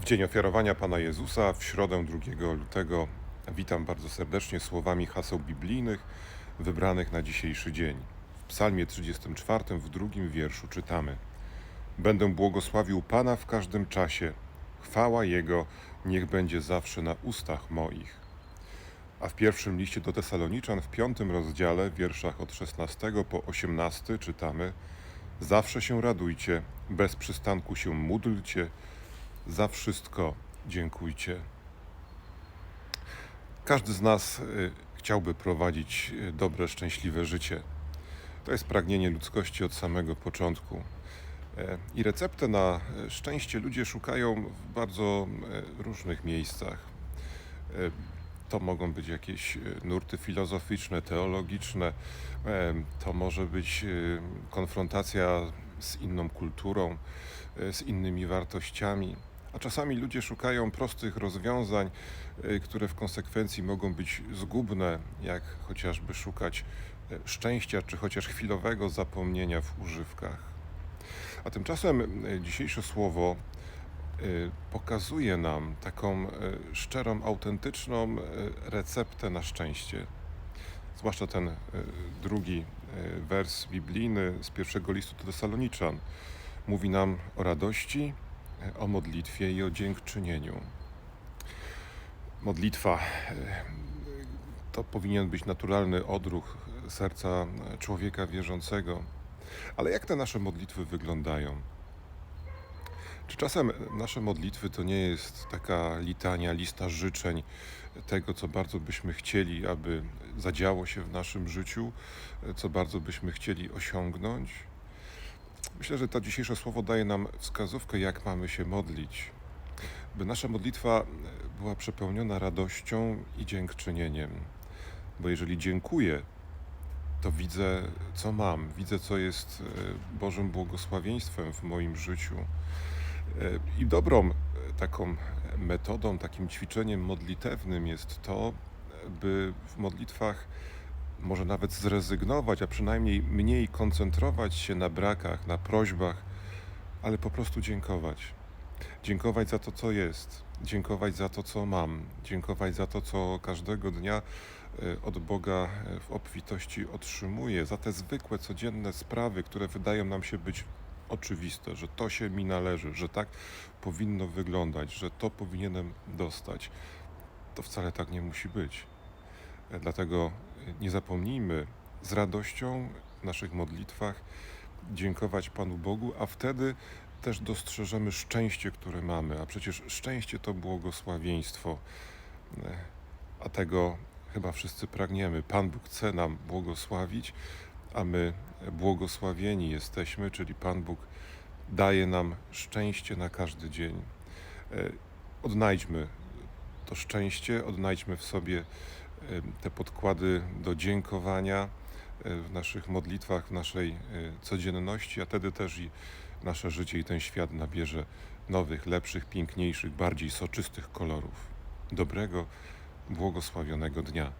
W dzień ofiarowania Pana Jezusa, w środę 2 lutego, witam bardzo serdecznie słowami haseł biblijnych wybranych na dzisiejszy dzień. W Psalmie 34, w drugim wierszu czytamy: Będę błogosławił Pana w każdym czasie, chwała Jego niech będzie zawsze na ustach moich. A w pierwszym liście do Tesaloniczan, w piątym rozdziale, w wierszach od 16 po 18 czytamy: Zawsze się radujcie, bez przystanku się módlcie, za wszystko dziękujcie. Każdy z nas y, chciałby prowadzić y, dobre, szczęśliwe życie. To jest pragnienie ludzkości od samego początku. E, I receptę na e, szczęście ludzie szukają w bardzo e, różnych miejscach. To mogą być jakieś nurty filozoficzne, teologiczne, to może być konfrontacja z inną kulturą, z innymi wartościami. A czasami ludzie szukają prostych rozwiązań, e, które w konsekwencji mogą być zgubne, jak chociażby szukać e, szczęścia, czy chociaż chwilowego zapomnienia w używkach. A tymczasem e, dzisiejsze słowo e, pokazuje nam taką e, szczerą, autentyczną e, receptę na szczęście. Zwłaszcza ten drugi wers biblijny z pierwszego listu do Tesaloniczan mówi nam o radości, o modlitwie i o dziękczynieniu. Modlitwa e, to powinien być naturalny odruch serca człowieka wierzącego. Ale jak te nasze modlitwy wyglądają? Czy czasem nasze modlitwy to nie jest taka litania, lista życzeń tego, co bardzo byśmy chcieli, aby zadziało się w naszym życiu, co bardzo byśmy chcieli osiągnąć? Myślę, że to dzisiejsze słowo daje nam wskazówkę, jak mamy się modlić, by nasza modlitwa była przepełniona radością i dziękczynieniem. Bo jeżeli dziękuję, to widzę, co mam, widzę, co jest e, Bożym błogosławieństwem w moim życiu. E, I dobrą e, taką metodą, takim ćwiczeniem modlitewnym jest to, by w modlitwach może nawet zrezygnować, a przynajmniej mniej koncentrować się na brakach, na prośbach, ale po prostu dziękować. Dziękować za to, co jest, dziękować za to, co mam, dziękować za to, co każdego dnia e, od Boga e, w obfitości otrzymuję, za te zwykłe, codzienne sprawy, które wydają nam się być oczywiste, że to się mi należy, że tak powinno wyglądać, że to powinienem dostać. To wcale tak nie musi być. Dlatego nie zapomnijmy z radością w naszych modlitwach dziękować Panu Bogu, a wtedy też dostrzeżemy szczęście, które mamy. A przecież szczęście to błogosławieństwo, a tego chyba wszyscy pragniemy. Pan Bóg chce nam błogosławić, a my błogosławieni jesteśmy, czyli Pan Bóg daje nam szczęście na każdy dzień. E, Odnajdźmy to szczęście, odnajdźmy w sobie te podkłady do dziękowania e, w naszych modlitwach, w naszej e, codzienności, a wtedy też i nasze życie i ten świat nabierze nowych, lepszych, piękniejszych, bardziej soczystych kolorów. Dobrego, błogosławionego dnia.